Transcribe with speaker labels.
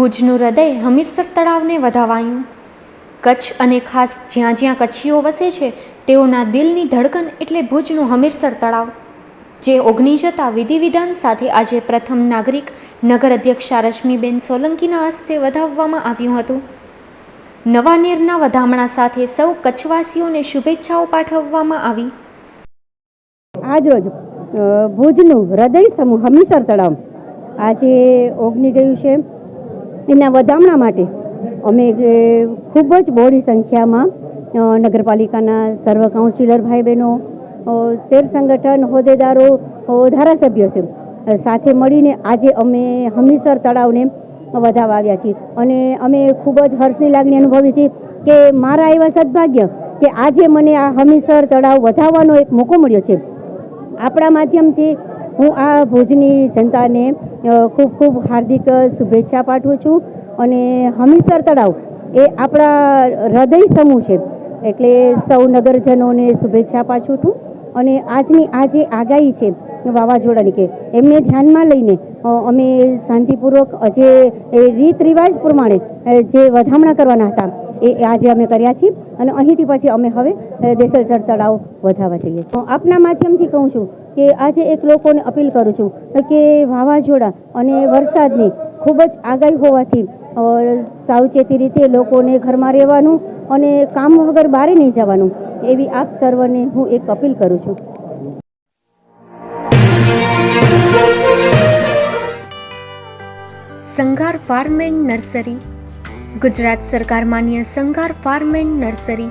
Speaker 1: ભુજનું હૃદય હમીરસર તળાવને વધાવાયું. કચ્છ અને ખાસ જ્યાં જ્યાં કચ્છીઓ વસે છે, તેઓના દિલની ધડકન એટલે ભુજનું હમીરસર તળાવ, જે ઓગની જતા વિધિવિધાન સાથે આજે પ્રથમ નાગરિક નગર અધ્યક્ષા રશ્મિબેન સોલંકીના હસ્તે વધાવવામાં આવ્યું હતું. નવા નીરના વધામણા સાથે સૌ કચ્છવાસીઓને શુભેચ્છાઓ પાઠવવામાં આવી.
Speaker 2: આજરોજ ભુજનું હૃદય સમૂહ હમીસર તળાવ આજે ઓગની ગયું છે. એના વધામણા માટે અમે ખૂબ જ બહોળી સંખ્યામાં નગરપાલિકાના સર્વ કાઉન્સિલર ભાઈ બહેનો શેર સંગઠન હોદ્દેદારો અ, ધારાસભ્યો છે સાથે મળીને આજે અમે હમીસર તળાવને વધાવવા આવ્યા છીએ. અને અમે ખૂબ જ હર્ષની લાગણી અનુભવી છીએ કે મારા એવા સદભાગ્ય કે આજે મને આ હમીસર તળાવ વધાવવાનો એક મોકો મળ્યો છે. આપણા માધ્યમથી હું આ ભુજની જનતાને ખૂબ ખૂબ હાર્દિક શુભેચ્છા પાઠવું છું અને હમીસર તળાવ એ આપણા હૃદય સમૂહ છે. એટલે સૌ નગરજનોને શુભેચ્છા પાછું છું અને આજની આ જે આગાહી છે વાવાઝોડાની કે એમને ધ્યાનમાં લઈને અમે શાંતિપૂર્વક જે રીત રિવાજ પ્રમાણે જે વધામણા કરવાના હતા એ આજે અમે કર્યા છીએ અને અહીંથી પછી અમે હવે દેસલસર તળાવ વધારવા જઈએ છીએ. આપના માધ્યમથી કહું છું કે આજે એક લોકોને અપીલ કરું છું કે વાવાઝોડા અને વરસાદની ખૂબ જ આગાહી હોવાથી સાવચેતી રીતે લોકોને ઘરમાં રહેવાનું અને કામ વગર બહાર નહીં જવાનું, એવી આપ સર્વને હું એક અપીલ કરું છું.
Speaker 1: Sanghar farm and nursery. Gujarat સરકાર માન્ય સંઘાર ફાર્મ એન્ડ નર્સરી.